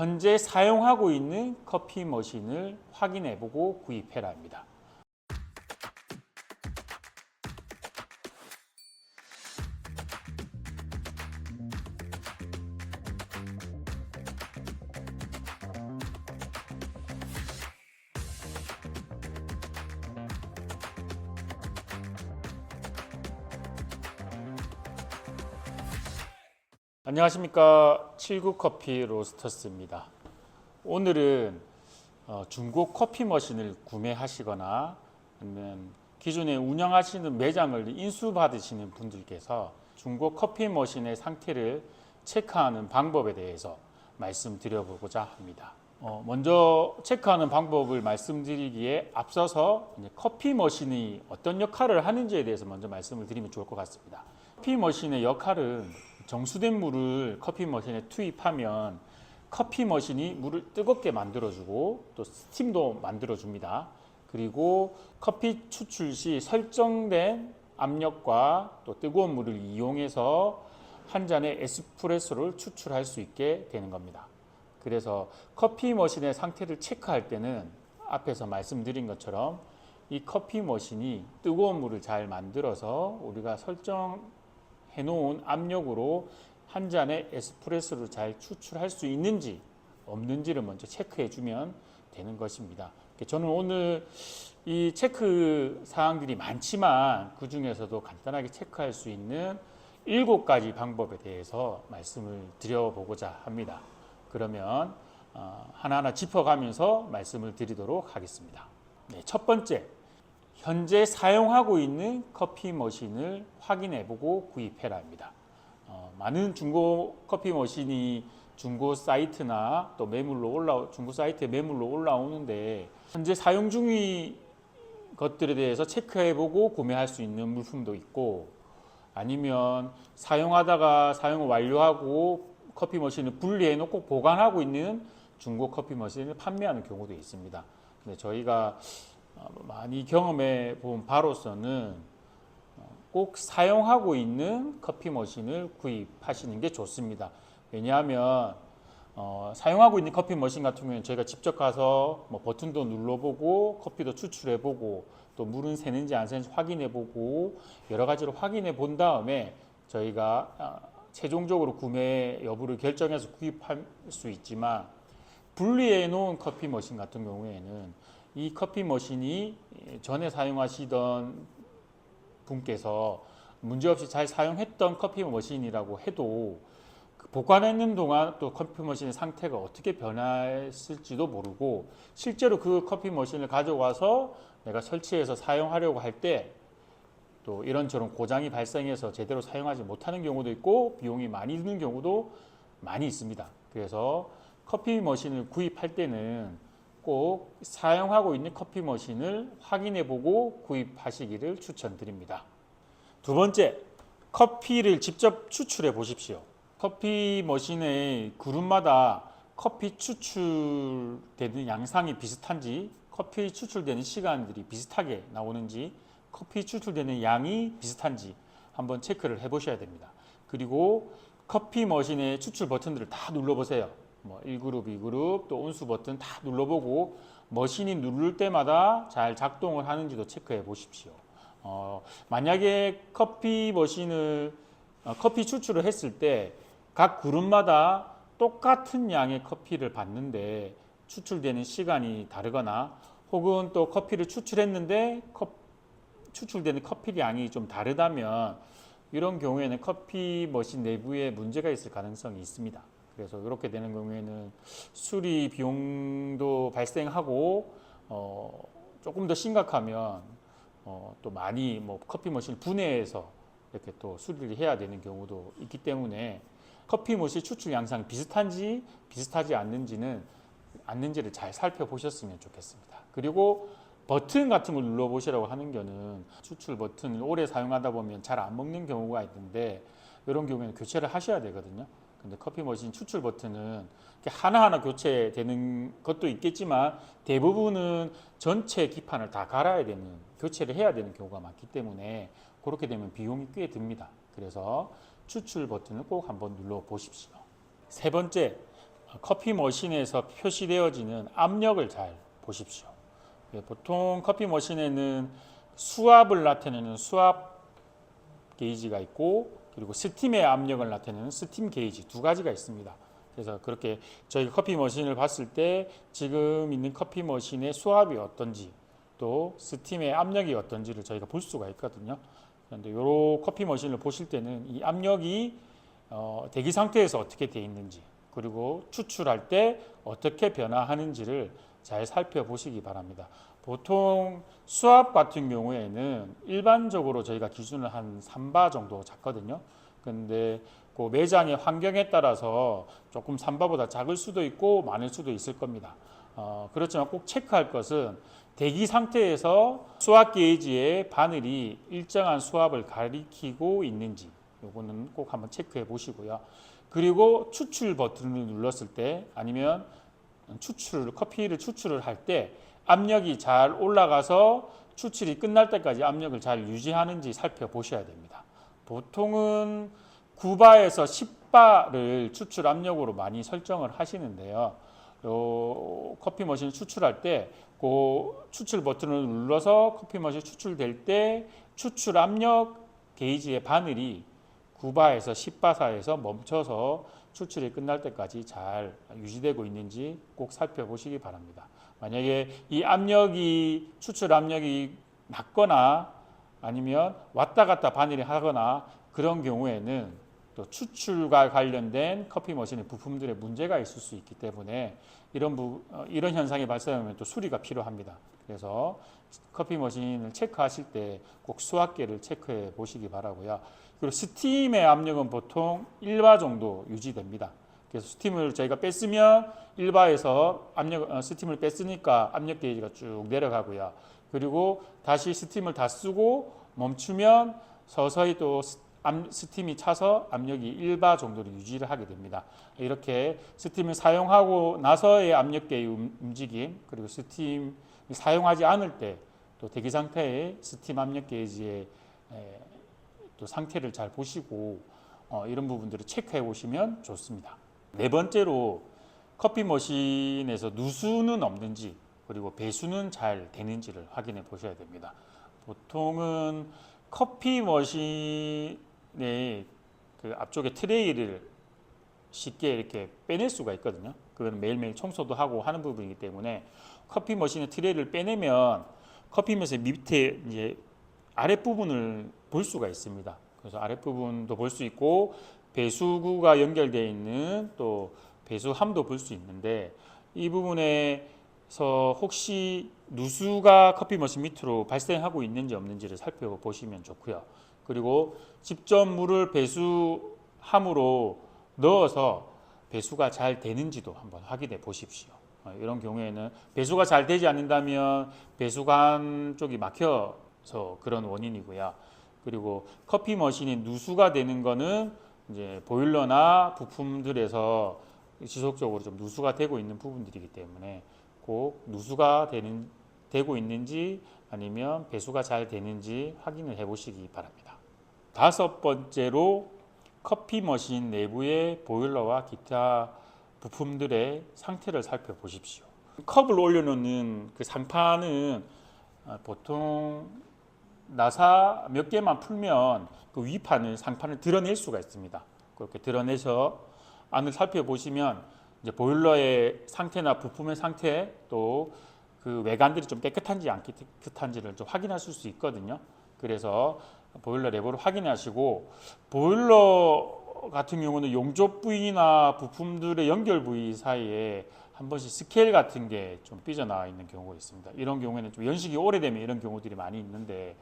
현재 사용하고 있는 커피 머신을 확인해 보고 구입해라입니다. 안녕하십니까 79커피 로스터스입니다. 오늘은 어, 중고 커피 머신을 구매하시거나 아니면 기존에 운영하시는 매장을 인수받으시는 분들께서 중고 커피 머신의 상태를 체크하는 방법에 대해서 말씀드려보고자 합니다. 어, 먼저 체크하는 방법을 말씀드리기에 앞서서 커피 머신이 어떤 역할을 하는지에 대해서 먼저 말씀을 드리면 좋을 것 같습니다. 커피 머신의 역할은 정수된 물을 커피 머신에 투입하면 커피 머신이 물을 뜨겁게 만들어주고 또 스팀도 만들어줍니다. 그리고 커피 추출 시 설정된 압력과 또 뜨거운 물을 이용해서 한 잔의 에스프레소를 추출할 수 있게 되는 겁니다. 그래서 커피 머신의 상태를 체크할 때는 앞에서 말씀드린 것처럼 이 커피 머신이 뜨거운 물을 잘 만들어서 우리가 설정 해 놓은 압력으로 한 잔의 에스프레소를 잘 추출할 수 있는지 없는지를 먼저 체크해 주면 되는 것입니다. 저는 오늘 이 체크 사항들이 많지만 그 중에서도 간단하게 체크할 수 있는 일곱 가지 방법에 대해서 말씀을 드려보고자 합니다. 그러면 어, 하나하나 짚어가면서 말씀을 드리도록 하겠습니다. 네, 첫 번째, 현재 사용하고 있는 커피 머신을 확인해보고 구입해라입니다. 어, 많은 중고 커피 머신이 중고 사이트나 또 매물로 올라 중고 사이트에 매물로 올라오는데 현재 사용 중인 것들에 대해서 체크해보고 구매할 수 있는 물품도 있고 아니면 사용하다가 사용을 완료하고 커피 머신을 분리해 놓고 보관하고 있는 중고 커피 머신을 판매하는 경우도 있습니다. 근데 저희가 어, 많이 경험해 본 바로서는 어, 꼭 사용하고 있는 커피 머신을 구입하시는 게 좋습니다. 왜냐하면 어, 사용하고 있는 커피 머신 같은 경우는 저희가 직접 가서 뭐 버튼도 눌러보고 커피도 추출해보고 또 물은 새는지 안 새는지 확인해보고 여러 가지로 확인해 본 다음에 저희가 아, 최종적으로 구매 여부를 결정해서 구입할 수 있지만 분리해 놓은 커피 머신 같은 경우에는 이 커피 머신이 전에 사용하시던 분께서 문제없이 잘 사용했던 커피 머신이라고 해도 그 보관했는 동안 또 커피 머신의 상태가 어떻게 변했을지도 모르고 실제로 그 커피 머신을 가져와서 내가 설치해서 사용하려고 할 때 또 이런저런 고장이 발생해서 제대로 사용하지 못하는 경우도 있고 비용이 많이 드는 경우도 많이 있습니다. 그래서 커피 머신을 구입할 때는 꼭 사용하고 있는 커피 머신을 확인해 보고 구입하시기를 추천드립니다. 두 번째, 커피를 직접 추출해 보십시오. 커피 머신의 그룹마다 커피 추출되는 양상이 비슷한지, 커피 추출되는 시간들이 비슷하게 나오는지, 커피 추출되는 양이 비슷한지 한번 체크를 해 보셔야 됩니다. 그리고 커피 머신의 추출 버튼들을 다 눌러 보세요. 뭐 1그룹, 2그룹, 또 온수 버튼 다 눌러보고 머신이 누를 때마다 잘 작동을 하는지도 체크해 보십시오. 어, 만약에 커피 머신을 어, 커피 추출을 했을 때 각 그룹마다 똑같은 양의 커피를 받는데 추출되는 시간이 다르거나 혹은 또 커피를 추출했는데 컵, 추출되는 커피 양이 좀 다르다면 이런 경우에는 커피 머신 내부에 문제가 있을 가능성이 있습니다. 그래서 이렇게 되는 경우에는 수리 비용도 발생하고 어, 조금 더 심각하면 어, 또 많이 뭐 커피 머신을 분해해서 이렇게 또 수리를 해야 되는 경우도 있기 때문에 커피 머신 추출 양상이 비슷한지 비슷하지 않는지는 않는지를 잘 살펴보셨으면 좋겠습니다. 그리고 버튼 같은 걸 눌러보시라고 하는 거는 추출 버튼을 오래 사용하다 보면 잘 안 먹는 경우가 있는데 이런 경우에는 교체를 하셔야 되거든요. 근데 커피 머신 추출 버튼은 하나하나 교체되는 것도 있겠지만 대부분은 전체 기판을 다 갈아야 되는 교체를 해야 되는 경우가 많기 때문에 그렇게 되면 비용이 꽤 듭니다. 그래서 추출 버튼을 꼭 한번 눌러 보십시오. 세 번째, 커피 머신에서 표시되어지는 압력을 잘 보십시오. 예, 보통 커피 머신에는 수압을 나타내는 수압 게이지가 있고 그리고 스팀의 압력을 나타내는 스팀 게이지 두 가지가 있습니다. 그래서 그렇게 저희가 커피 머신을 봤을 때 지금 있는 커피 머신의 수압이 어떤지 또 스팀의 압력이 어떤지를 저희가 볼 수가 있거든요. 그런데 요 커피 머신을 보실 때는 이 압력이 어, 대기 상태에서 어떻게 돼 있는지 그리고 추출할 때 어떻게 변화하는지를 잘 살펴보시기 바랍니다. 보통 수압 같은 경우에는 일반적으로 저희가 기준을 한 3바 정도 잡거든요. 근데 그 매장의 환경에 따라서 조금 3바보다 작을 수도 있고 많을 수도 있을 겁니다. 어, 그렇지만 꼭 체크할 것은 대기 상태에서 수압 게이지의 바늘이 일정한 수압을 가리키고 있는지 요거는 꼭 한번 체크해 보시고요. 그리고 추출 버튼을 눌렀을 때 아니면 추출 커피를 추출을 할때 압력이 잘 올라가서 추출이 끝날 때까지 압력을 잘 유지하는지 살펴보셔야 됩니다. 보통은 9바에서 10바를 추출 압력으로 많이 설정을 하시는데요. 요 커피 머신 추출할 때 그 추출 버튼을 눌러서 커피 머신 추출될 때 추출 압력 게이지의 바늘이 9바에서 10바 사이에서 멈춰서 추출이 끝날 때까지 잘 유지되고 있는지 꼭 살펴보시기 바랍니다. 만약에 이 압력이 추출 압력이 낮거나 아니면 왔다 갔다 바늘이 하거나 그런 경우에는 또 추출과 관련된 커피 머신의 부품들의 문제가 있을 수 있기 때문에 이런 부, 어, 이런 현상이 발생하면 또 수리가 필요합니다. 그래서 커피 머신을 체크하실 때 꼭 수압계를 체크해 보시기 바라고요. 그리고 스팀의 압력은 보통 1바 정도 유지됩니다. 그래서 스팀을 저희가 뺐으면 1바에서 압력 어, 스팀을 뺐으니까 압력 게이지가 쭉 내려가고요. 그리고 다시 스팀을 다 쓰고 멈추면 서서히 또 스팀이 차서 압력이 1바 정도로 유지를 하게 됩니다. 이렇게 스팀을 사용하고 나서의 압력계의 움- 움직임 그리고 스팀 사용하지 않을 때 또 대기 상태의 스팀 압력 게이지의 에, 또 상태를 잘 보시고 어, 이런 부분들을 체크해 보시면 좋습니다. 네 번째로 커피 머신에서 누수는 없는지 그리고 배수는 잘 되는지를 확인해 보셔야 됩니다. 보통은 커피 머신의 그 앞쪽에 트레이를 쉽게 이렇게 빼낼 수가 있거든요. 그건 매일매일 청소도 하고 하는 부분이기 때문에 커피 머신의 트레이를 빼내면 커피 머신 밑에 이제 아랫부분을 볼 수가 있습니다. 그래서 아랫부분도 볼 수 있고 배수구가 연결되어 있는 또 배수함도 볼 수 있는데 이 부분에서 혹시 누수가 커피 머신 밑으로 발생하고 있는지 없는지를 살펴보시면 좋고요. 그리고 직접 물을 배수함으로 넣어서 배수가 잘 되는지도 한번 확인해 보십시오. 어, 이런 경우에는 배수가 잘 되지 않는다면 배수관 쪽이 막혀서 그런 원인이고요. 그리고 커피 머신이 누수가 되는 거는 이제 보일러나 부품들에서 지속적으로 좀 누수가 되고 있는 부분들이기 때문에 꼭 누수가 되는 되고 있는지 아니면 배수가 잘 되는지 확인을 해 보시기 바랍니다. 다섯 번째로 커피 머신 내부의 보일러와 기타 부품들의 상태를 살펴보십시오. 컵을 올려놓는 그 상판은 아, 보통 나사 몇 개만 풀면 그 위판을 상판을 드러낼 수가 있습니다. 그렇게 드러내서 안을 살펴보시면 이제 보일러의 상태나 부품의 상태 또 그 외관들이 좀 깨끗한지 안 깨끗한지를 좀 확인하실 수 있거든요. 그래서 보일러 내부를 확인하시고 보일러 같은 경우는 용접 부위나 부품들의 연결 부위 사이에 한 번씩 스케일 같은 게 좀 삐져나와 있는 경우가 있습니다. 이런 경우에는 좀 연식이 오래되면 이런 경우들이 많이 있는데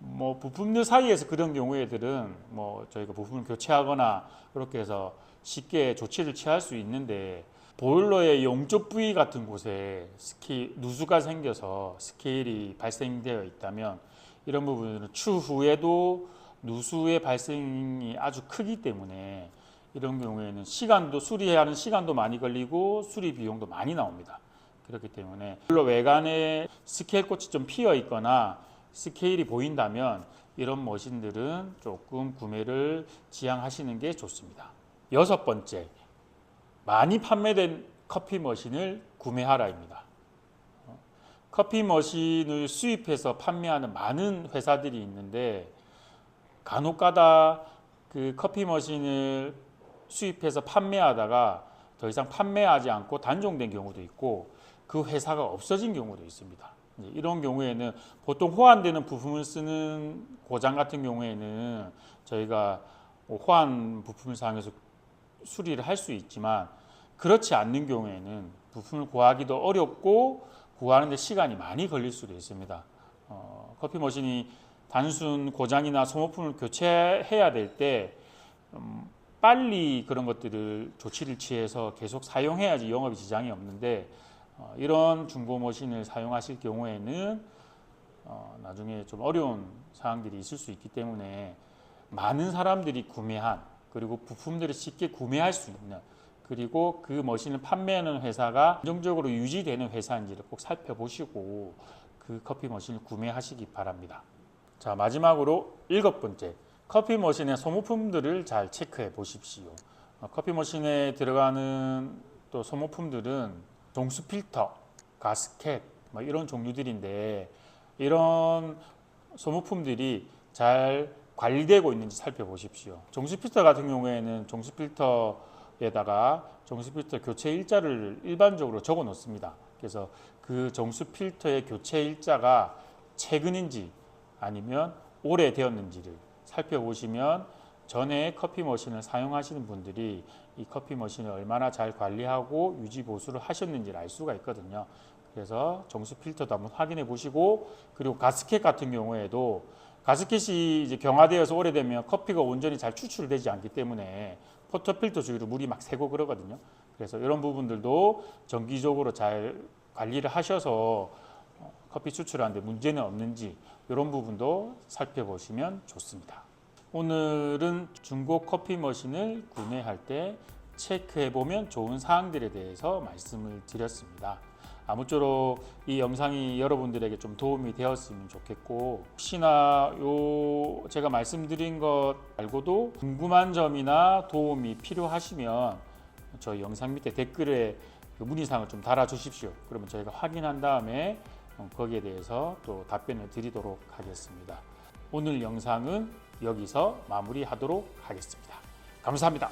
뭐 부품들 사이에서 그런 경우에들은 뭐 저희가 부품을 교체하거나 그렇게 해서 쉽게 조치를 취할 수 있는데 보일러의 용접 부위 같은 곳에 스케일 누수가 생겨서 스케일이 발생되어 있다면 이런 부분은 추후에도 누수의 발생이 아주 크기 때문에 이런 경우에는 시간도 수리해야 하는 시간도 많이 걸리고 수리 비용도 많이 나옵니다. 그렇기 때문에 보일러 외관에 스케일 꽃이 좀 피어 있거나 스케일이 보인다면 이런 머신들은 조금 구매를 지양하시는 게 좋습니다. 여섯 번째, 많이 판매된 커피 머신을 구매하라입니다. 어, 커피 머신을 수입해서 판매하는 많은 회사들이 있는데 간혹가다 그 커피 머신을 수입해서 판매하다가 더 이상 판매하지 않고 단종된 경우도 있고 그 회사가 없어진 경우도 있습니다. 이런 경우에는 보통 호환되는 부품을 쓰는 고장 같은 경우에는 저희가 뭐 호환 부품을 사용해서 수리를 할 수 있지만 그렇지 않는 경우에는 부품을 구하기도 어렵고 구하는데 시간이 많이 걸릴 수도 있습니다. 어, 커피 머신이 단순 고장이나 소모품을 교체해야 될때 음, 빨리 그런 것들을 조치를 취해서 계속 사용해야지 영업에 지장이 없는데 어, 이런 중고 머신을 사용하실 경우에는 어, 나중에 좀 어려운 사항들이 있을 수 있기 때문에 많은 사람들이 구매한 그리고 부품들을 쉽게 구매할 수 있는 그리고 그 머신을 판매하는 회사가 안정적으로 유지되는 회사인지를 꼭 살펴보시고 그 커피 머신을 구매하시기 바랍니다. 자 마지막으로 일곱 번째 커피 머신의 소모품들을 잘 체크해 보십시오. 어, 커피 머신에 들어가는 또 소모품들은 종수 필터, 가스켓 뭐 이런 종류들인데 이런 소모품들이 잘 관리되고 있는지 살펴보십시오. 종수 필터 같은 경우에는 종수 필터에다가 종수 필터 교체 일자를 일반적으로 적어 놓습니다. 그래서 그 정수 필터의 교체 일자가 최근인지 아니면 오래되었는지를 살펴보시면 전에 커피 머신을 사용하시는 분들이 이 커피 머신을 얼마나 잘 관리하고 유지 보수를 하셨는지를 알 수가 있거든요. 그래서 정수 필터도 한번 확인해 보시고 그리고 가스켓 같은 경우에도 가스켓이 이제 경화되어서 오래되면 커피가 온전히 잘 추출되지 않기 때문에 포터 필터 주위로 물이 막 새고 그러거든요. 그래서 이런 부분들도 정기적으로 잘 관리를 하셔서 어, 커피 추출하는데 문제는 없는지 이런 부분도 살펴보시면 좋습니다. 오늘은 중고 커피 머신을 구매할 때 체크해 보면 좋은 사항들에 대해서 말씀을 드렸습니다. 아무쪼록 이 영상이 여러분들에게 좀 도움이 되었으면 좋겠고 혹시나 요 제가 말씀드린 것 말고도 궁금한 점이나 도움이 필요하시면 저희 영상 밑에 댓글에 그 문의사항을 좀 달아주십시오. 그러면 저희가 확인한 다음에 어, 거기에 대해서 또 답변을 드리도록 하겠습니다. 오늘 영상은 여기서 마무리하도록 하겠습니다. 감사합니다.